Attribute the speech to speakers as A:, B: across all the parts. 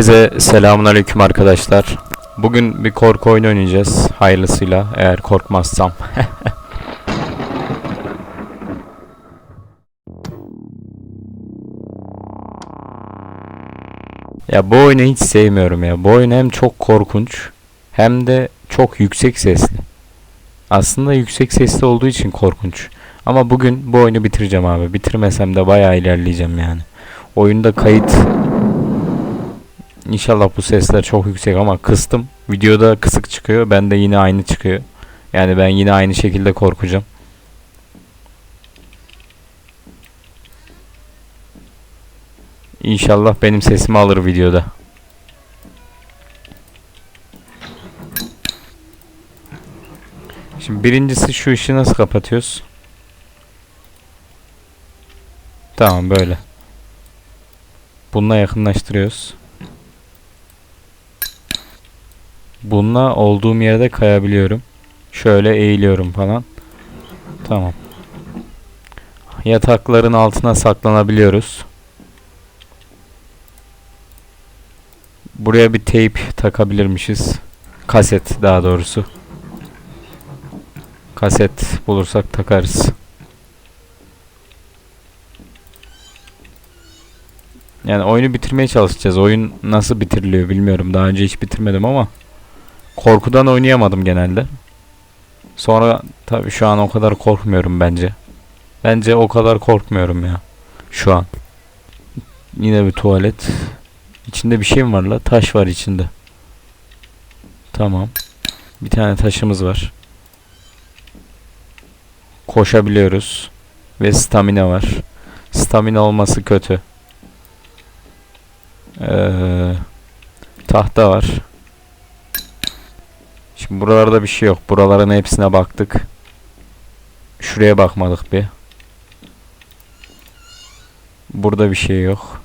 A: Herkese selamun aleyküm arkadaşlar. Bugün bir korku oyunu oynayacağız. Hayırlısıyla eğer korkmazsam. ya bu oyunu hiç sevmiyorum ya. Bu oyun hem çok korkunç hem de çok yüksek sesli. Aslında yüksek sesli olduğu için korkunç. Ama bugün bu oyunu bitireceğim abi. Bitirmesem de bayağı ilerleyeceğim yani. Oyunda kayıt İnşallah bu sesler çok yüksek ama kıstım. Videoda kısık çıkıyor. Ben de yine aynı çıkıyor. Yani ben yine aynı şekilde korkacağım. İnşallah benim sesimi alır videoda. Şimdi birincisi şu ışığı nasıl kapatıyoruz? Tamam böyle. Bununla yakınlaştırıyoruz. Bununla olduğum yerde kayabiliyorum. Şöyle eğiliyorum falan. Tamam. Yatakların altına saklanabiliyoruz. Buraya bir teyp takabilirmişiz. Kaset daha doğrusu. Kaset bulursak takarız. Yani oyunu bitirmeye çalışacağız. Oyun nasıl bitiriliyor bilmiyorum. Daha önce hiç bitirmedim ama korkudan oynayamadım genelde. Sonra tabii şu an o kadar korkmuyorum bence. Bence o kadar korkmuyorum ya. Şu an. Yine bir tuvalet. İçinde bir şey mi var la? Taş var içinde. Tamam. Bir tane taşımız var. Koşabiliyoruz. Ve stamina var. Stamina olması kötü. Ee, tahta var. Şimdi buralarda bir şey yok. Buraların hepsine baktık. Şuraya bakmadık bir. Burada bir şey yok.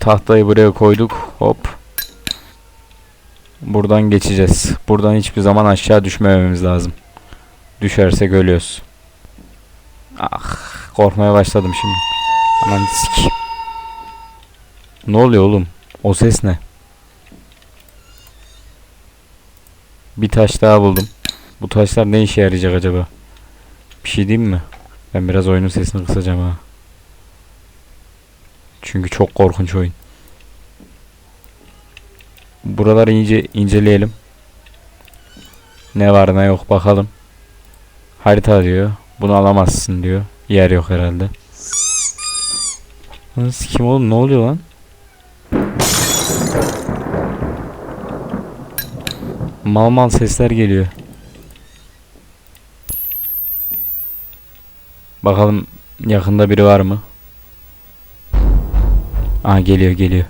A: Tahtayı buraya koyduk. Hop. Buradan geçeceğiz. Buradan hiçbir zaman aşağı düşmememiz lazım. Düşersek ölüyoruz. Ah, korkmaya başladım şimdi. Aman sik. Ne oluyor oğlum? O ses ne? Bir taş daha buldum. Bu taşlar ne işe yarayacak acaba? Bir şey diyeyim mi? Ben biraz oyunun sesini kısacağım ha. Çünkü çok korkunç oyun. Buraları iyice inceleyelim. Ne var ne yok bakalım. Harita diyor. Bunu alamazsın diyor. Yer yok herhalde. Kim oğlum ne oluyor lan? Mal mal sesler geliyor. Bakalım yakında biri var mı? Aa geliyor geliyor.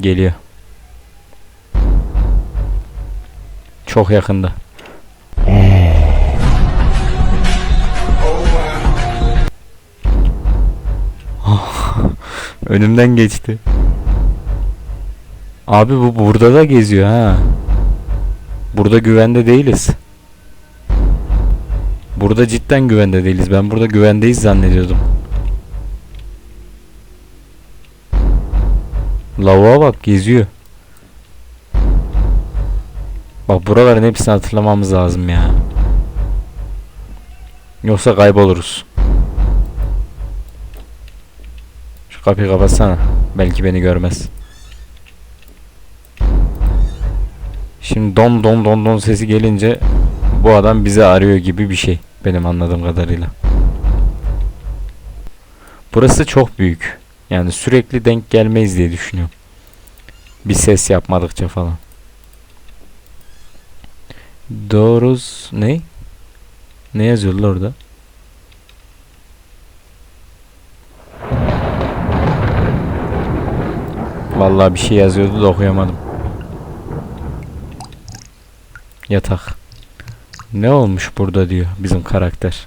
A: Geliyor. Çok yakında. Önümden geçti. Abi bu burada da geziyor ha. Burada güvende değiliz. Burada cidden güvende değiliz. Ben burada güvendeyiz zannediyordum. Lavuğa bak geziyor. Bak buraların hepsini hatırlamamız lazım ya. Yoksa kayboluruz. Şu kapıyı kapatsana. Belki beni görmez. Şimdi don don don don sesi gelince bu adam bizi arıyor gibi bir şey benim anladığım kadarıyla. Burası çok büyük. Yani sürekli denk gelmeyiz diye düşünüyorum. Bir ses yapmadıkça falan. Doğruz ne? Ne yazıyorlar orada? Vallahi bir şey yazıyordu da okuyamadım. Yatak. Ne olmuş burada diyor bizim karakter.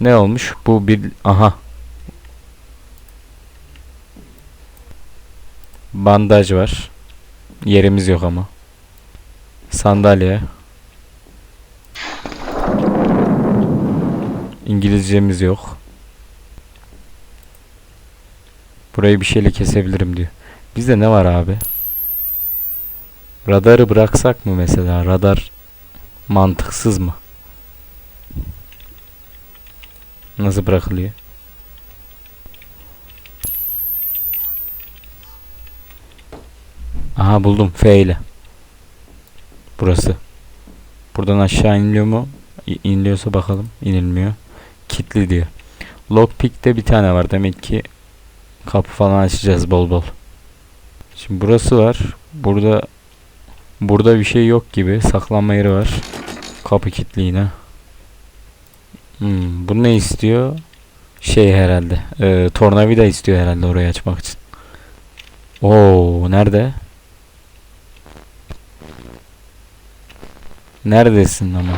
A: Ne olmuş? Bu bir aha. Bandaj var. Yerimiz yok ama. Sandalye. İngilizcemiz yok. Burayı bir şeyle kesebilirim diyor. Bizde ne var abi? Radarı bıraksak mı mesela? Radar mantıksız mı? Nasıl bırakılıyor? Aha buldum F ile. Burası. Buradan aşağı iniliyor mu? İniliyorsa bakalım. İnilmiyor. Kitli diyor. Lockpick'te bir tane var. Demek ki kapı falan açacağız bol bol. Şimdi burası var. Burada burada bir şey yok gibi. Saklanma yeri var. Kapı kilitli yine. Hmm, bu ne istiyor? Şey herhalde. E, tornavida istiyor herhalde orayı açmak için. Oo, nerede? Neredesin ama?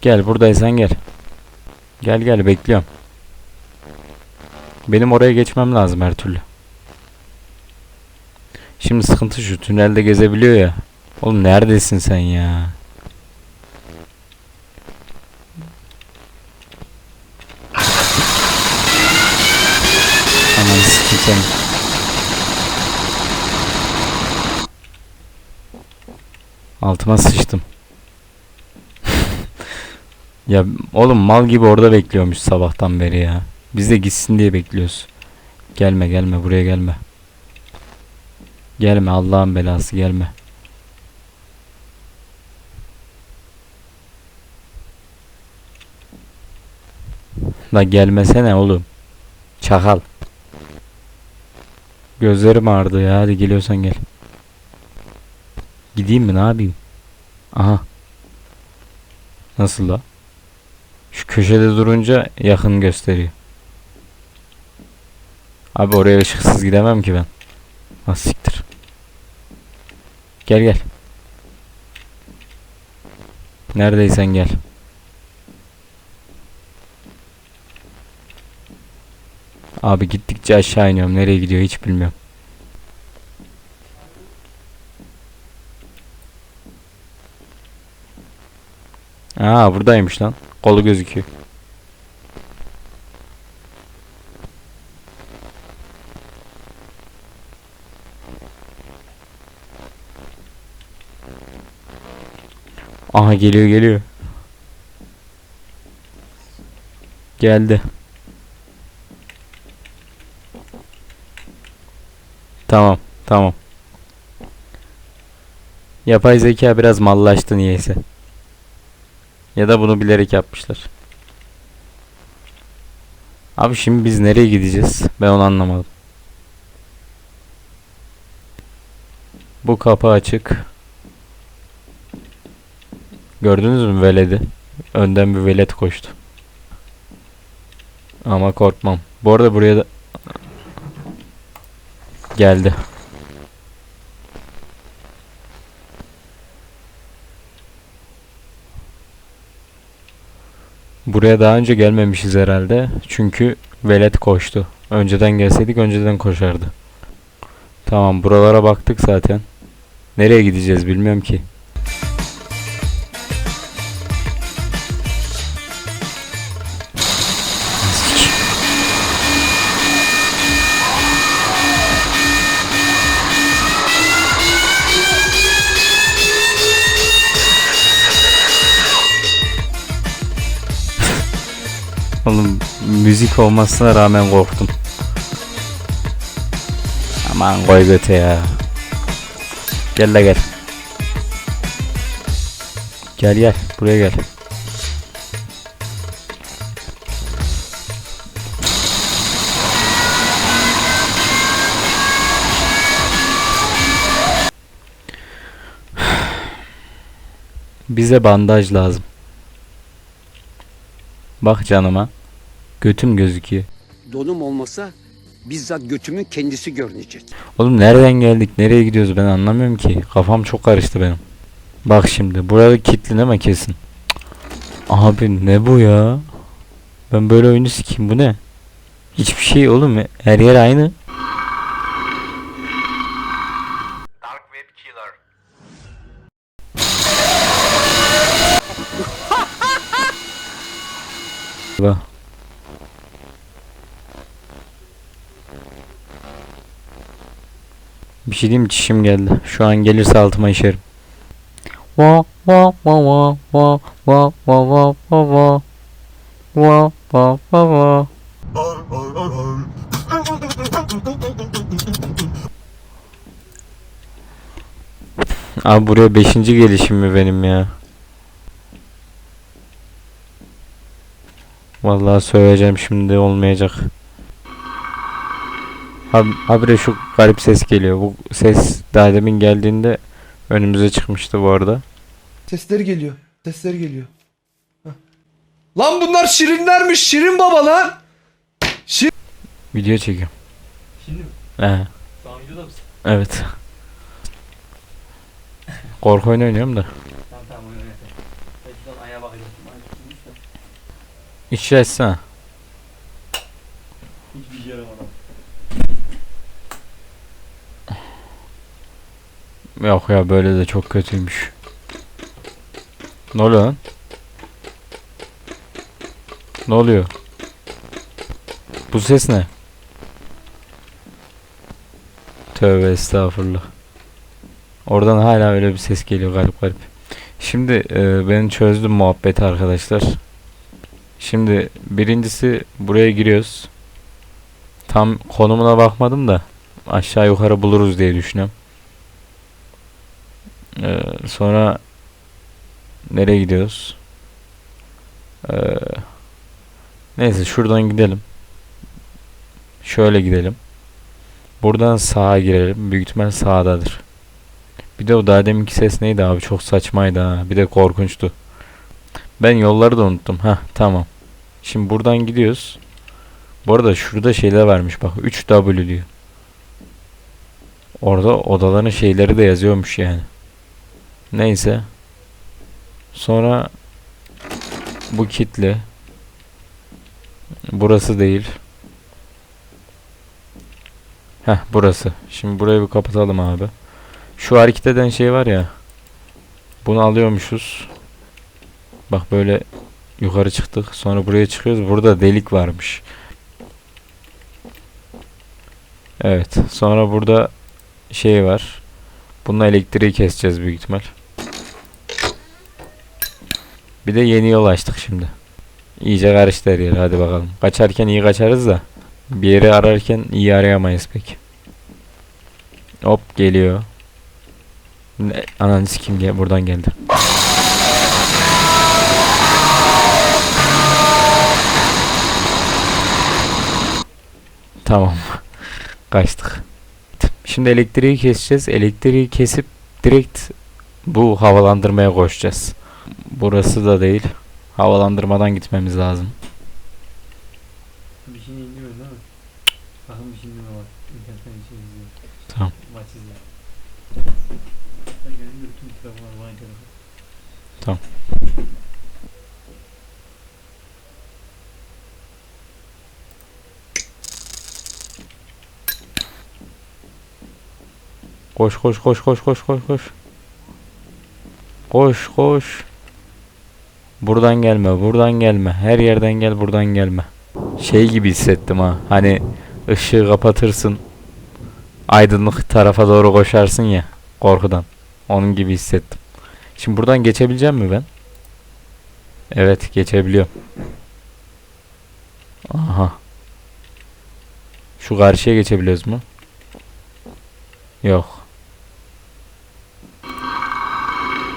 A: Gel buradaysan gel. Gel gel bekliyorum. Benim oraya geçmem lazım her türlü. Şimdi sıkıntı şu tünelde gezebiliyor ya. Oğlum neredesin sen ya? Aman seni. Altıma sıçtım. Ya oğlum mal gibi orada bekliyormuş sabahtan beri ya. Biz de gitsin diye bekliyoruz. Gelme gelme buraya gelme. Gelme Allah'ın belası gelme. La gelmesene oğlum. Çakal. Gözlerim ağrıdı ya hadi geliyorsan gel. Gideyim mi ne yapayım? Aha. Nasıl la? Şu köşede durunca yakın gösteriyor. Abi oraya ışıksız gidemem ki ben. Ha siktir. Gel gel. Neredeysen gel. Abi gittikçe aşağı iniyorum. Nereye gidiyor hiç bilmiyorum. Aa buradaymış lan. Kolu gözüküyor. Aha geliyor geliyor. Geldi. Tamam, tamam. Yapay zeka biraz mallaştı niyeyse. Ya da bunu bilerek yapmışlar. Abi şimdi biz nereye gideceğiz? Ben onu anlamadım. Bu kapı açık. Gördünüz mü veledi? Önden bir velet koştu. Ama korkmam. Bu arada buraya da geldi. Buraya daha önce gelmemişiz herhalde. Çünkü velet koştu. Önceden gelseydik önceden koşardı. Tamam buralara baktık zaten. Nereye gideceğiz bilmiyorum ki. Oğlum müzik olmasına rağmen korktum. Aman koy göte ya. Gel de gel. Gel gel buraya gel. Bize bandaj lazım. Bak canıma. Götüm gözüküyor.
B: Donum olmasa bizzat götümün kendisi görünecek.
A: Oğlum nereden geldik? Nereye gidiyoruz? Ben anlamıyorum ki. Kafam çok karıştı benim. Bak şimdi. Burada kilitleneme kesin. Abi ne bu ya? Ben böyle oyunu sikeyim. Bu ne? Hiçbir şey oğlum. Her yer aynı.
C: Dark
A: Bir şey diyeyim çişim geldi. Şu an gelirse altıma işerim. Va va va va va va va va va va va va va va Abi buraya beşinci gelişim mi benim ya? Vallahi söyleyeceğim şimdi olmayacak. Abi, habire şu garip ses geliyor. Bu ses daha demin geldiğinde önümüze çıkmıştı bu arada.
C: Sesleri geliyor. Sesleri geliyor. Heh. Lan bunlar şirinlermiş. Şirin baba lan.
A: Video çekiyorum.
D: Şimdi mi?
A: He,
D: Şu an videoda mısın?
A: evet. Korku oyunu oynuyorum da.
D: Tamam tamam oyun oynayalım. Ben şuradan ayağa bakacağım. Ay, tutmuş da.
A: İçi açsana.
D: Hiçbir şey yaramadan.
A: Yok ya böyle de çok kötüymüş. Ne oluyor lan? Ne oluyor? Bu ses ne? Tövbe estağfurullah. Oradan hala öyle bir ses geliyor garip garip. Şimdi e, ben çözdüm muhabbeti arkadaşlar. Şimdi birincisi buraya giriyoruz. Tam konumuna bakmadım da aşağı yukarı buluruz diye düşünüyorum. Ee, sonra nereye gidiyoruz? Ee, neyse şuradan gidelim. Şöyle gidelim. Buradan sağa girelim. Büyük ihtimal sağdadır. Bir de o daha deminki ses neydi abi? Çok saçmaydı ha. Bir de korkunçtu. Ben yolları da unuttum. Ha tamam. Şimdi buradan gidiyoruz. Bu arada şurada şeyler varmış bak. 3W diyor. Orada odaların şeyleri de yazıyormuş yani. Neyse. Sonra bu kitli. Burası değil. Heh burası. Şimdi burayı bir kapatalım abi. Şu hareket eden şey var ya. Bunu alıyormuşuz. Bak böyle yukarı çıktık. Sonra buraya çıkıyoruz. Burada delik varmış. Evet. Sonra burada şey var. Bununla elektriği keseceğiz büyük ihtimal. Bir de yeni yol açtık şimdi. İyice karıştı her yer. Hadi bakalım. Kaçarken iyi kaçarız da. Bir yeri ararken iyi arayamayız pek. Hop geliyor. Ne, ananı kim gel buradan geldi. Tamam. Kaçtık. Şimdi elektriği keseceğiz. Elektriği kesip direkt bu havalandırmaya koşacağız. Burası da değil. Havalandırmadan gitmemiz lazım.
D: Bir şey indirmiyorsun değil mi? Bakın bir şey indirme bak. İnternetten bir şey izliyor.
A: Tamam.
D: Maç izliyor. Ben geldim tüm telefonlar bana telefon.
A: Tamam. Koş koş koş koş koş koş koş. Koş koş. Buradan gelme, buradan gelme. Her yerden gel, buradan gelme. Şey gibi hissettim ha. Hani ışığı kapatırsın. Aydınlık tarafa doğru koşarsın ya korkudan. Onun gibi hissettim. Şimdi buradan geçebileceğim mi ben? Evet, geçebiliyorum. Aha. Şu karşıya geçebiliyoruz mu? Yok.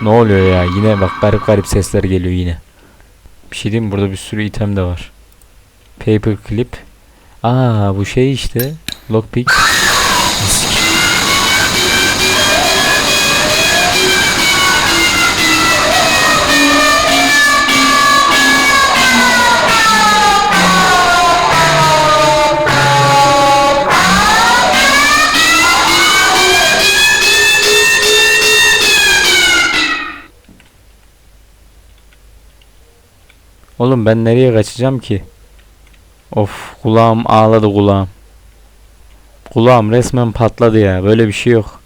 A: Ne oluyor ya? Yine bak garip garip sesler geliyor yine. Bir şey diyeyim? Burada bir sürü item de var. Paperclip. Aa bu şey işte. Lockpick. Oğlum ben nereye kaçacağım ki? Of kulağım ağladı kulağım. Kulağım resmen patladı ya. Böyle bir şey yok.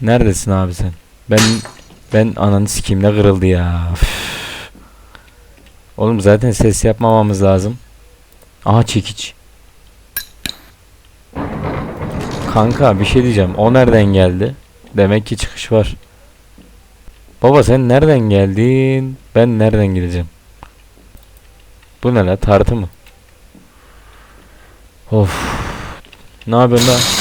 A: Neredesin abi sen? Ben ben ananı sikeyim ne kırıldı ya. Üf. Oğlum zaten ses yapmamamız lazım. Aha çekiç. Kanka bir şey diyeceğim. O nereden geldi? Demek ki çıkış var. Baba sen nereden geldin? Ben nereden gideceğim? Bu ne la? Tartı mı? Of. Ne yapıyorsun lan?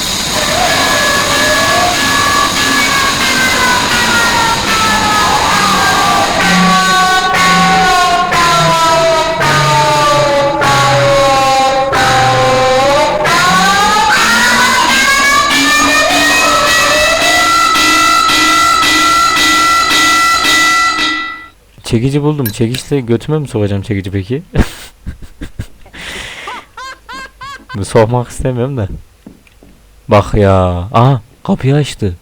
A: Çekici buldum. Çekiçle götüme mi sokacağım çekici peki? Sokmak istemiyorum da. Bak ya. Aha kapıyı açtı.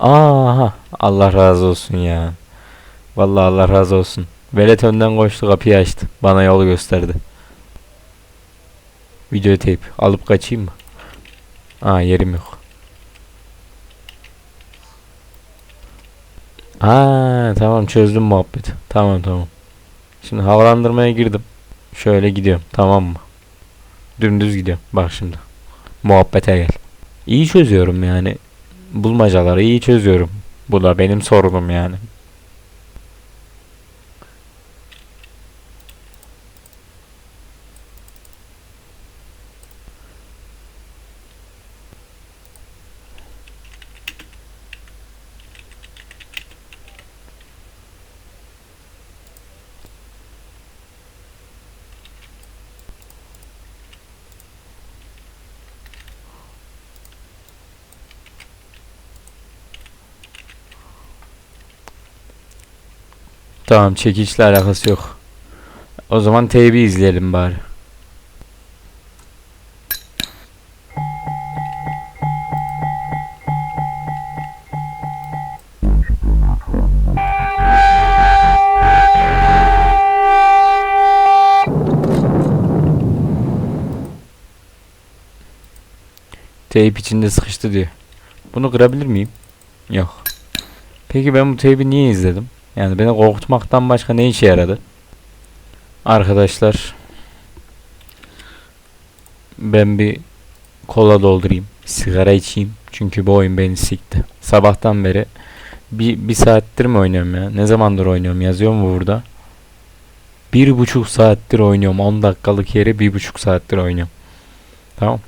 A: Aha Allah razı olsun ya. Vallahi Allah razı olsun. Velet önden koştu kapıyı açtı. Bana yol gösterdi. Video teyp alıp kaçayım mı? Aa yerim yok. Ha tamam çözdüm muhabbeti. Tamam tamam. Şimdi havalandırmaya girdim. Şöyle gidiyorum tamam mı? Dümdüz gidiyorum. Bak şimdi. Muhabbete gel. İyi çözüyorum yani. Bulmacaları iyi çözüyorum. Bu da benim sorunum yani. Tamam çekiçle alakası yok. O zaman teybi izleyelim bari. Teyp içinde sıkıştı diyor. Bunu kırabilir miyim? Yok. Peki ben bu teybi niye izledim? Yani beni korkutmaktan başka ne işe yaradı? Arkadaşlar ben bir kola doldurayım. Sigara içeyim. Çünkü bu oyun beni sikti. Sabahtan beri bir, bir saattir mi oynuyorum ya? Ne zamandır oynuyorum? Yazıyor mu burada? Bir buçuk saattir oynuyorum. 10 dakikalık yere bir buçuk saattir oynuyorum. Tamam.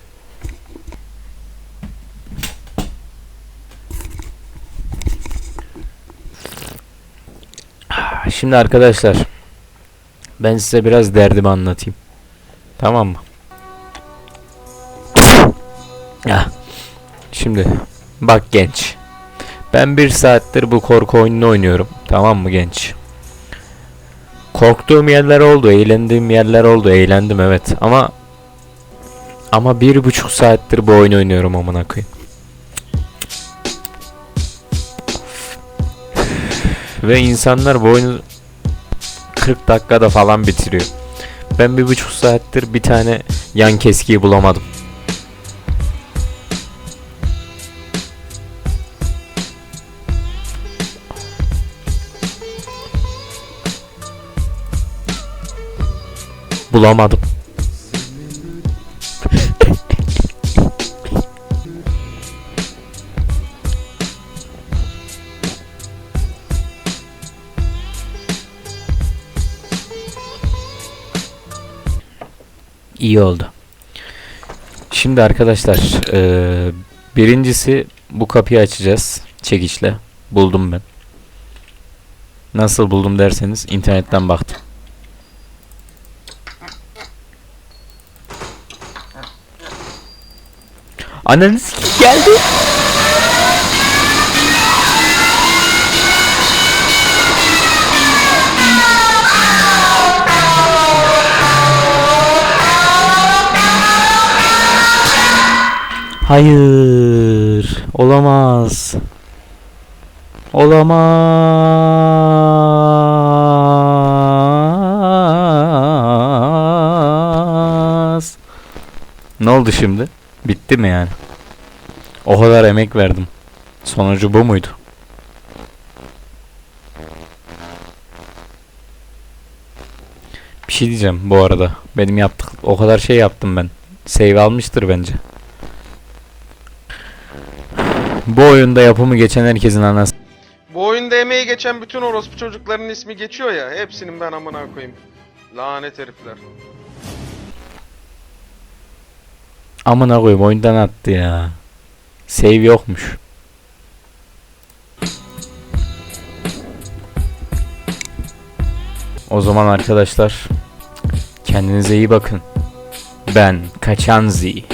A: Şimdi arkadaşlar ben size biraz derdimi anlatayım. Tamam mı? Ya. Şimdi bak genç. Ben bir saattir bu korku oyununu oynuyorum. Tamam mı genç? Korktuğum yerler oldu, eğlendiğim yerler oldu, eğlendim evet ama ama bir buçuk saattir bu oyunu oynuyorum amına koyayım. Ve insanlar bu oyunu 40 dakikada falan bitiriyor. Ben bir buçuk saattir bir tane yan keskiyi bulamadım. Bulamadım. İyi oldu. Şimdi arkadaşlar eee, birincisi bu kapıyı açacağız çekiçle. Buldum ben. Nasıl buldum derseniz internetten baktım. Ananı sikeyim geldi. Hayır. Olamaz. Olamaz. Ne oldu şimdi? Bitti mi yani? O kadar emek verdim. Sonucu bu muydu? Bir şey diyeceğim bu arada. Benim yaptık o kadar şey yaptım ben. Save almıştır bence. Bu oyunda yapımı geçen herkesin anası.
E: Bu oyunda emeği geçen bütün orospu çocukların ismi geçiyor ya. Hepsinin ben amına koyayım. Lanet herifler.
A: Amına koyayım oyundan attı ya. Save yokmuş. O zaman arkadaşlar kendinize iyi bakın. Ben Kaçanzi.